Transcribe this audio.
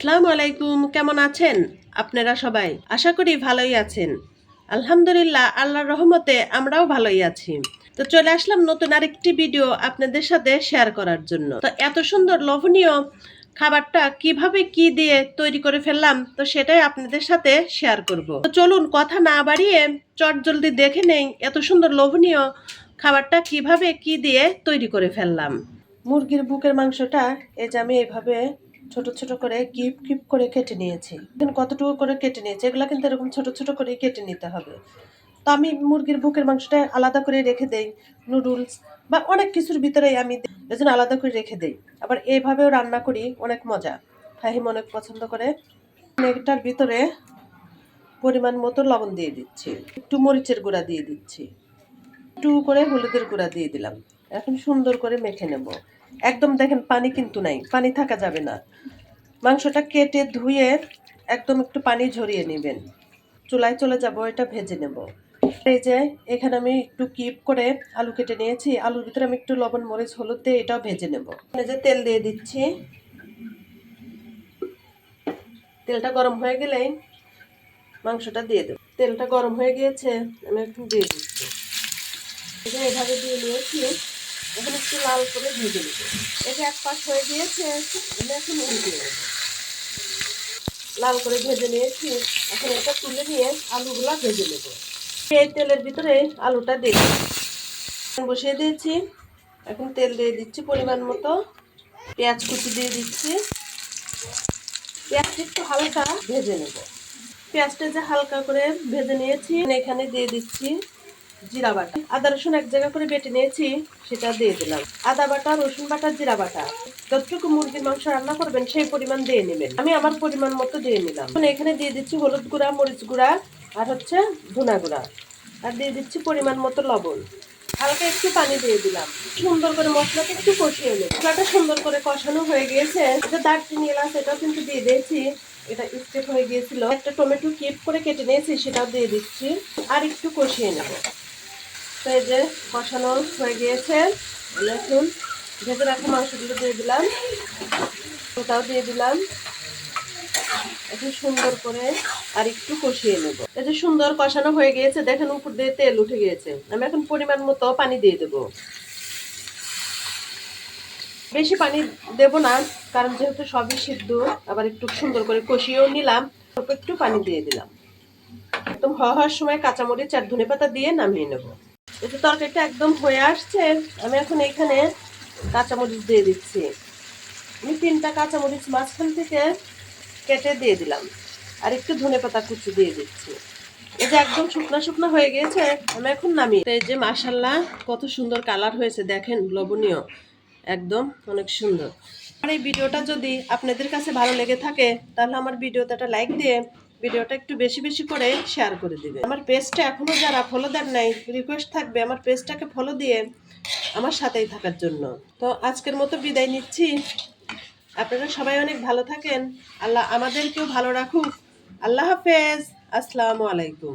আসসালামু আলাইকুম, কেমন আছেন? আপনারা সবাই? আশা করি ভালোই আছেন। আলহামদুলিল্লাহ, আল্লাহর রহমতে আমরাও ভালোই আছি। তো চলে আসলাম নতুন আরেকটি ভিডিও আপনাদের সাথে শেয়ার করার জন্য। তো এত সুন্দর লোভনীয় খাবারটা কীভাবে কি দিয়ে তৈরি করে ফেললাম, তো সেটাই আপনাদের সাথে শেয়ার করব। তো চলুন কথা না বাড়িয়ে চট জলদি দেখে নেই এত সুন্দর লোভনীয় খাবারটা কীভাবে কি দিয়ে তৈরি করে ফেললাম। মুরগির বুকের মাংসটা এই যে আমি এইভাবে ছোট ছোট করে কিপ কিপ করে কেটে নিয়েছি। এখন কতটুকু করে কেটে নিয়েছি। এগুলো কিন্তু এরকম ছোট ছোট করে কেটে নিতে হবে। তো আমি মুরগির বুকের মাংসটা আলাদা করে রেখে দেই, নুডলস বা অনেক কিছুর ভিতরেই আমি এজন্য আলাদা করে রেখে দেই। আবার এইভাবেও রান্না করি, অনেক মজা। ফাহিম অনেক পছন্দ করে। এটার ভিতরে পরিমাণ মতো লবণ দিয়ে দিচ্ছি। একটু মরিচের গুঁড়া দিয়ে দিচ্ছি। একটু করে হলুদের গুঁড়া দিয়ে দিলাম। এখন সুন্দর করে মেখে নেব। একদম দেখেন পানি কিন্তু নাই, পানি থাকা যাবে না। মাংসটা কেটে ধুয়ে একদম একটু পানি ঝরিয়ে নেবেন। চুলায় চলে যাব, এটা ভেজে নেব। এই যে, এখানে আমি একটু কিপ করে আলু কেটে নিয়েছি। আলুর ভিতরে আমি একটু লবণ, মরিচ, হলুদ দিয়ে এটাও ভেজে নেব। এই যে তেল দিয়ে দিচ্ছি, তেলটা গরম হয়ে গেলেই মাংসটা দিয়ে দেবো। তেলটা গরম হয়ে গিয়েছে, আমি একটু দিয়ে দিচ্ছি। এখানে এভাবে দিয়ে নিয়েছি। এখন একটু লাল করে ভেজে নেব এটা এক পাশ হয়ে গিয়েছে আমি এখন উল্টে লাল করে ভেজে নিয়েছি। এখন এটা তুলে নিয়ে আলুগুলা ভেজে নেব। এই তেলের ভিতরে আলুটা দিয়ে বসিয়ে দিয়েছি। এখন তেল দিয়ে দিচ্ছি পরিমাণ মতো। পেঁয়াজ কুচি দিয়ে দিচ্ছি। পেঁয়াজটা একটু হালকা ভেজে নেব। পেঁয়াজটা যে হালকা করে ভেজে নিয়েছি এখানে দিয়ে দিচ্ছি। জিরা বাটা। আদা, রসুন এক জায়গা করে বেটে নিয়েছি, সেটা দিয়ে দিলাম। আদা বাটা, রসুন বাটা, জিরা বাটা। যতটুকু মুরগির মাংস রান্না করবেন, সেই পরিমাণ দিয়ে নেবেন। আমি আমার পরিমাণ মতো দিয়ে নিলাম। এখন দিয়ে দিচ্ছি হলুদ গুঁড়া, মরিচ গুঁড়া, আর হচ্ছে ধুনা গুঁড়া। আর দিয়ে দিচ্ছি পরিমাণ মতো লবণ। হালকা একটু পানি দিয়ে দিলাম। সুন্দর করে মশলাটা একটু কষিয়ে নেব। মশলাটা সুন্দর করে কষানো হয়ে গিয়েছে। এটা দারচিনি এলাচ, এটাও কিন্তু দিয়ে দিয়েছি। এটা স্টেপ হয়ে গিয়েছিল। একটা টমেটো কেপ করে কেটে নিয়েছি, সেটাও দিয়ে দিচ্ছি। আর একটু কষিয়ে নেব। তো যে কষানো হয়ে গিয়েছে। এখন ভেজে রাখা মাংসগুলো দিয়ে দিলাম। ওটাও দিয়ে দিলাম। এখন সুন্দর করে আর একটু কষিয়ে নেব। যে সুন্দর কষানো হয়ে গিয়েছে, দেখেন উপর দিয়ে তেল উঠে গিয়েছে। আমি এখন পরিমাণ মতো পানি দিয়ে দেব। বেশি পানি দেব না, কারণ যেহেতু সবই সিদ্ধ, আবার একটু সুন্দর করে কষিয়েও নিলাম। অল্প একটু পানি দিয়ে দিলাম। একদম হওয়া হওয়ার সময় কাঁচামরিচ আর ধনে পাতা দিয়ে নামিয়ে নেব। এই তরকারিটা একদম হয়ে আসছে, আমি এখন এখানে কাঁচামরিচ দিয়ে দিচ্ছি। আমি তিনটা কাঁচামরিচ মাঝখান থেকে কেটে দিয়ে দিলাম। আর একটু ধনে পাতা কুচি দিয়ে দিচ্ছি। এই যে একদম শুকনো শুকনো হয়ে গিয়েছে, আমি এখন নামি এই যে মাসাল্লাহ কত সুন্দর কালার হয়েছে, দেখেন লবণীয় একদম অনেক সুন্দর। আর এই ভিডিওটা যদি আপনাদের কাছে ভালো লেগে থাকে, তাহলে আমার ভিডিওতে একটা লাইক দিয়ে ভিডিওটা একটু বেশি বেশি করে শেয়ার করে দিবে। আমার পেজটা এখনও যারা ফলো দেন নাই রিকোয়েস্ট থাকবে আমার পেজটাকে ফলো দিয়ে আমার সাথেই থাকার জন্য। তো আজকের মতো বিদায় নিচ্ছি। আপনারা সবাই অনেক ভালো থাকেন। আল্লাহ আমাদেরকেও ভালো রাখুক। আল্লাহ হাফেজ। আসসালামু আলাইকুম।